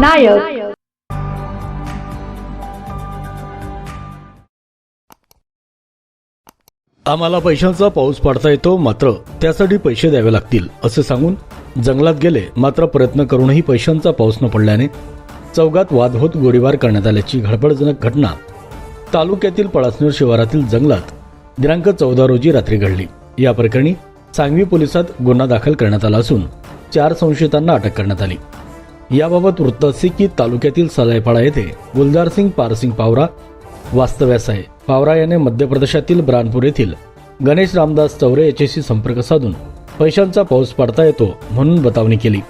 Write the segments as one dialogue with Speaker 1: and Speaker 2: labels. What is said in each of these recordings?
Speaker 1: नायक.
Speaker 2: आम्हाला पैशांचा पाऊस पाडता येतो मात्र त्यासाठी पैसे द्यावे लागतील असे सांगून जंगलात गेले मात्र प्रयत्न करूनही पैशांचा पाऊस न पडल्याने चौगात वाद होत गोळीबार करण्यात आल्याची घडबडजनक घटना तालुक्यातील पळासनेर शिवारातील जंगलात दिनांक चौदा रोजी रात्री घडली. या प्रकरणी सांगवी पोलिसात गुन्हा दाखल करण्यात आला असून चार संशयितांना अटक करण्यात आली. याबाबत वृत्त असे की तालुक्यातील सलायपाडा येथे गुलजारसिंग पारसिंग पावरा वास्तव्यास आहे. पावरा याने मध्य प्रदेशातील ब्रानपूर येथील गणेश रामदास चौरे याच्याशी संपर्क साधून पैशांचा पाऊस पडता येतो म्हणून बतावणी केली.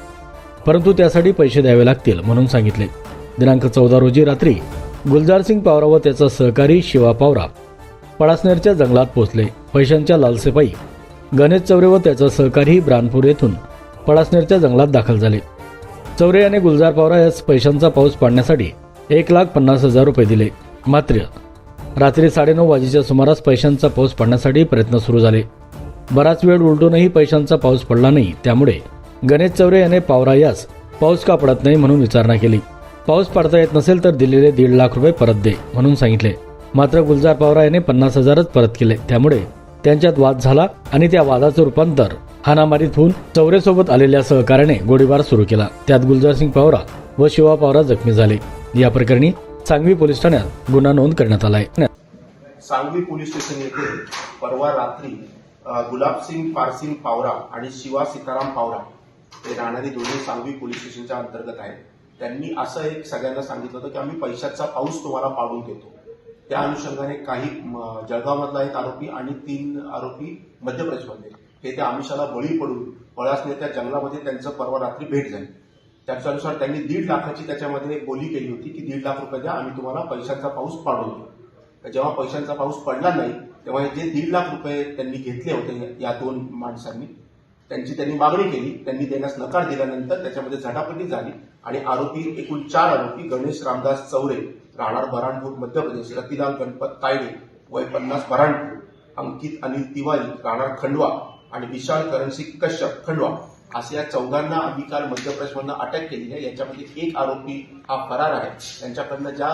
Speaker 2: परंतु त्यासाठी पैसे द्यावे लागतील म्हणून सांगितले. दिनांक चौदा रोजी रात्री गुलजारसिंग पावरा व त्याचा सहकारी शिवा पावरा पळासनेरच्या जंगलात पोहोचले. पैशांच्या लालसेपायी गणेश चौरे व त्याचा सहकारी ब्रानपूर येथून पळासनेरच्या जंगलात दाखल झाले. चौरे याने गुलजार पावरा यास पैशांचा पाऊस पाडण्यासाठी एक लाख पन्नास हजार रुपये दिले. मात्र रात्री साडेनऊ वाजेच्या सुमारास पैशांचा पाऊस पाडण्यासाठी प्रयत्न सुरू झाले. बराच वेळ उलटूनही पैशांचा पाऊस पडला नाही त्यामुळे गणेश चौरे याने पावरा यास पाऊस का पडत नाही म्हणून विचारणा केली. पाऊस पडता येत नसेल तर दिलेले दीड लाख रुपये परत दे म्हणून सांगितले. मात्र गुलजार पावरा याने पन्नास हजारच परत केले. त्यामुळे त्यांच्यात वाद झाला आणि त्या वादाचं रूपांतर हाणामारीत होऊन चौरेसोबत आलेल्या सहकार्याने गोळीबार सुरू केला. त्यात गुलजारसिंग पावरा व शिवा पावरा जखमी झाले. या प्रकरणी सांगवी पोलीस ठाण्यात गुन्हा नोंद करण्यात आला आहे
Speaker 3: सांगवी पोलीस स्टेशन येथे परवा रात्री गुलाबसिंग पारसिंग पावरा आणि शिवा सीताराम पावरा हे राहणारी दोन्ही सांगवी पोलीस स्टेशनच्या अंतर्गत आहेत. त्यांनी असं एक सगळ्यांना सांगितलं होतं की आम्ही पैशाचा पाऊस तुम्हाला पाडून देतो. त्या अनुषंगाने काही जळगावमधला एक आरोपी आणि तीन आरोपी मध्य प्रदेशमधले हे त्या आमिषाला बळी पडून पळासने त्या जंगलामध्ये त्यांचं परवा रात्री भेट झाली. त्याच्यानुसार त्यांनी दीड लाखाची त्याच्यामध्ये बोली केली होती की दीड लाख रुपये द्या आम्ही तुम्हाला पैशांचा पाऊस पाडवतो जेव्हा पैशांचा पाऊस पडला नाही तेव्हा हे जे दीड लाख रुपये त्यांनी घेतले होते या दोन माणसांनी त्यांची त्यांनी मागणी केली. त्यांनी देण्यास नकार दिल्यानंतर त्याच्यामध्ये झटापटी झाली आणि आरोपी एकूण चार आरोपी गणेश रामदास चौरे राहणार बराणपूर मध्य प्रदेश रतिलाल गणपत तायडे वय पन्नास बराणपूर अंकित अनिल तिवारी राहणार खंडवा आणि विशाल करणसी कश्यप खंडवा असे या चौघांना आम्ही काल मध्य प्रदेशमधनं अटक केली आहे. याच्यामध्ये एक आरोपी हा फरार आहे. त्यांच्याकडनं ज्या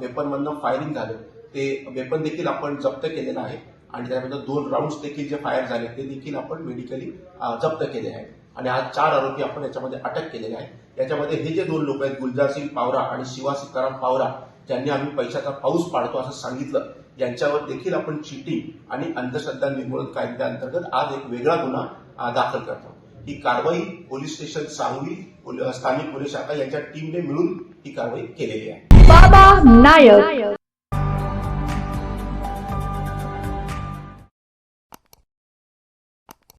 Speaker 3: वेपनमधनं फायरिंग झालं ते वेपन देखील आपण जप्त केलेलं आहे. आणि त्यामध्ये दोन राऊंड्स देखील जे फायर झाले ते देखील आपण मेडिकली जप्त केले आहे. आणि आज चार आरोपी आपण याच्यामध्ये अटक केलेले आहे. याच्यामध्ये हे जे दोन लोक आहेत गुलजार सिंग पावरा आणि शिवा सीताराम पावरा ज्यांनी आम्ही पैशाचा पाऊस पाडतो असं सांगितलं. यांच्यावर देखील आपण चिटिंग आणि अंधश्रद्धा निर्मूलन कायद्याअंतर्गत आज एक वेगळा गुन्हा दाखल करतो. ही कारवाई पोलीस स्टेशन सांगली स्थानिक पोलीस शाखा यांच्या टीमने मिळून ही कारवाई केलेली आहे.
Speaker 1: बाबा नायक.